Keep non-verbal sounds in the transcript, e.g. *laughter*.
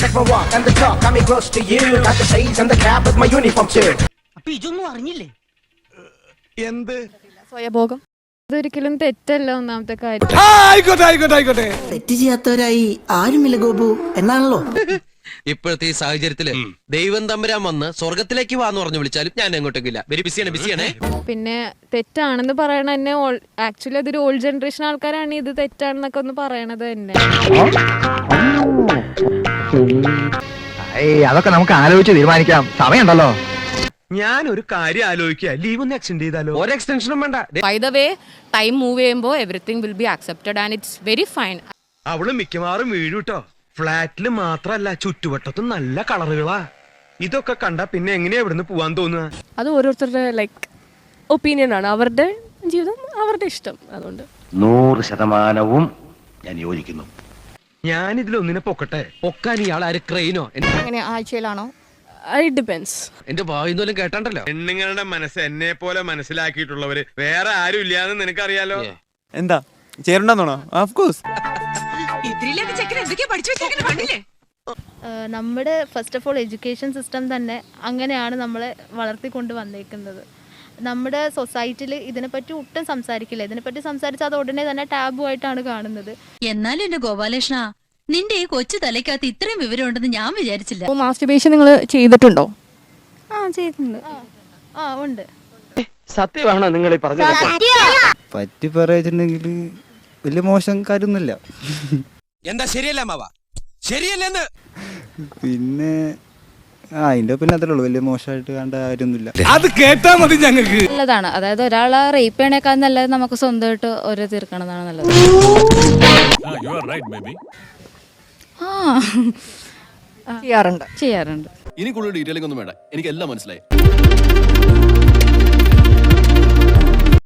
Check my walk and the talk, got me close to you. Got the shades and the cap with my uniform too. അപ്പൊ ഇതൊന്നും അറിഞ്ഞില്ലേ? സ്വയഭോഗം. അതൊരിക്കലും തെറ്റല്ല ഒന്നാമത്തെ കാര്യം. ആയിക്കോട്ടെ ആയിക്കോട്ടെ ആയിക്കോട്ടെ. തെറ്റ് ചെയ്യാത്തവരായി ആരുമില്ല ഗോപു. എന്നാണല്ലോ? *laughs* ഇപ്പോഴത്തെ ഈ സാഹചര്യത്തിൽ ദൈവം തമ്പുരാൻ വന്ന് സ്വർഗത്തിലേക്ക് വാന്ന് പറഞ്ഞു വിളിച്ചാലും ഞാൻ എങ്ങോട്ടേക്കില്ല വെരി ബിസിയാണ് ബിസിയാണേ പിന്നെ തെറ്റാണെന്ന് പറയണ തന്നെ ആക്ച്വലി അതൊരു ഓൾഡ് ജനറേഷൻ ആൾക്കാരാണ് ഇത് തെറ്റാണെന്നൊക്കെ ഒന്ന് പറയണത് തന്നെ അതൊക്കെ നമുക്ക് ആലോചിച്ച് തീരുമാനിക്കാം. സമയമുണ്ടല്ലോ. ഞാൻ ഒരു കാര്യം ആലോചിക്കുക. ലീവ് ഒന്ന് എക്സ്റ്റെൻഡ് ചെയ്താലോ? ഒരു എക്സ്റ്റൻഷനും വേണ്ട. By the way time move ചെയ്യുമ്പോൾ everything will be accepted and it's very fine അവൾ മിക്കവാറും വീഴും കേട്ടോ ഫ്ലാറ്റിൽ മാത്രല്ല ചുറ്റുവട്ടത്തും നല്ല കളറുകളാ. ഇതൊക്കെ കണ്ട പിന്നെ എങ്ങനെയാ ഇവിടുന്ന് പോവാൻ തോന്നുക? അത് ഓരോരുത്തരുടെ ലൈക്ക് ഒപ്പീനിയൻ ആണ്. അവരുടെ ജീവിതം അവരുടെ ഇഷ്ടം. അതുകൊണ്ട്. നൂറ് ശതമാനവും ഞാൻ യോജിക്കുന്നു. ഞാൻ ഇതിലൊന്നിനെ പൊക്കട്ടെ. പൊക്കാൻ ഇയാൾ ആര് ക്രെയിനോ? അങ്ങനെ ആഴ്ചയിലാണോ? ഇറ്റ് ഡിപെൻഡ്സ് എന്റെ വായുന്നോലും കേട്ടണ്ടല്ലോ. പെണ്ണുങ്ങളുടെ മനസ്സ് എന്നെ പോലെ മനസ്സിലാക്കിയിട്ടുള്ളവര് വേറെ ആരും ഇല്ലാന്ന് നിനക്കറിയാലോ എന്താ? ചേരണ്ടെന്നാണോ? ഓഫ് കോഴ്സ് നമ്മുടെ first of all education system തന്നെ അങ്ങനെയാണ് നമ്മളെ വളർത്തിക്കൊണ്ട് വന്നേക്കുന്നത്. നമ്മുടെ സൊസൈറ്റിയിൽ ഇതിനെപ്പറ്റി ഒട്ടും സംസാരിക്കില്ല. ഇതിനെപ്പറ്റി സംസാരിച്ചാൽ അത് ഉടനെ തന്നെ ടാബു ആയിട്ടാണ് കാണുന്നത്. എന്നാലും എന്റെ ഗോപാലകൃഷ്ണ നിന്റെ ഈ കൊച്ചു തലയ്ക്കകത്ത് ഇത്രയും വിവരം ഉണ്ടെന്ന് ഞാൻ വിചാരിച്ചില്ല. മാസ്റ്റർബേഷൻ നിങ്ങൾ ചെയ്തിട്ടുണ്ടോ? ആ ചെയ്തിട്ടുണ്ട്. ആ ഉണ്ട്. സത്യമാണോ നിങ്ങൾ പറ്റി പറയുന്നുണ്ടെങ്കിൽ വലിയ മോശം കാര്യമൊന്നുമില്ല. എന്താ ശരിയല്ല മാവ ശരിയല്ലെന്ന് പിന്നെ ആ അതിന്റെ പിന്നെ അത്രേ ഉള്ളൂ. വലിയ മോശമായിട്ട് കണ്ട കാര്യമൊന്നുമില്ല. നല്ലതാണ്. അതായത് ഒരാളെ റേപ്പ് ചെയ്യണേക്കാൾ നല്ലത് നമുക്ക് സ്വന്തമായിട്ട് ഒരു തീർക്കണതാണ് നല്ലത്. ആ. ചെയ്യാറുണ്ട്. ചെയ്യാറുണ്ട്. ഇനി കൂടുതൽ ഡീറ്റെയിലിംഗ് ഒന്നും വേണ്ട. എനിക്ക് എല്ലാം മനസ്സിലായി.